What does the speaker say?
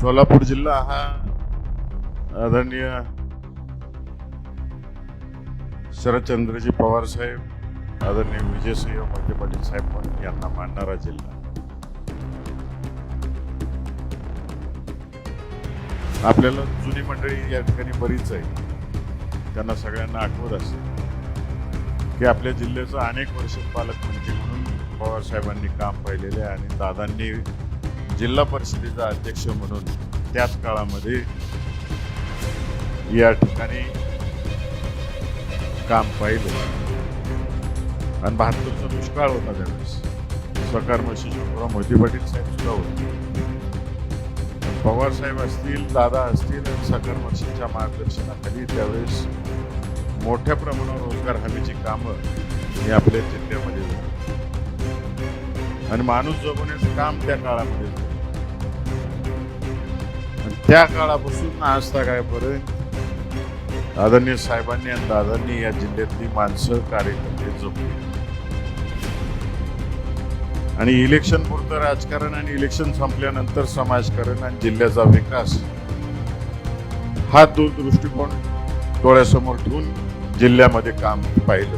सोलापूर जिल्हा हा आदरणीय शरदचंद्रजी पवार साहेब आदरणीय विजयसिंह मोहिते पाटील साहेब यांना मानणारा जिल्हा. आपल्याला जुनी मंडळी या ठिकाणी बरीच आहे त्यांना सगळ्यांना आठवत असेल की आपल्या जिल्ह्याचं अनेक वर्ष पालकमंत्री म्हणून पवार साहेबांनी काम पाहिलेले आहे आणि दादांनी जिल्हा परिषदेचा अध्यक्ष म्हणून त्याच काळामध्ये या ठिकाणी काम पाहिलं. आणि भारताचा दुष्काळ होता त्यावेळेस. सरकार शिशुराव मोहिते पाटील साहेब सुद्धा होते. पवार साहेब असतील दादा असतील आणि सरकार मशीच्या मार्गदर्शनाखाली त्यावेळेस मोठ्या प्रमाणावर रोजगार हमीची कामं ही आपल्या जिल्ह्यामध्ये आणि माणूस जगवण्याचं काम त्या काळामध्ये झालं. त्या काळापासून आज पर्यंत आदरणीय साहेबांनी आणि दादांनी या जिल्ह्यातली माणसं कार्यकर्ते जपली आणि इलेक्शन पुरतं राजकारण आणि इलेक्शन संपल्यानंतर समाजकारण आणि जिल्ह्याचा विकास हा दूरदृष्टिकोन डोळ्यासमोर ठेवून जिल्ह्यामध्ये काम पाहिलं.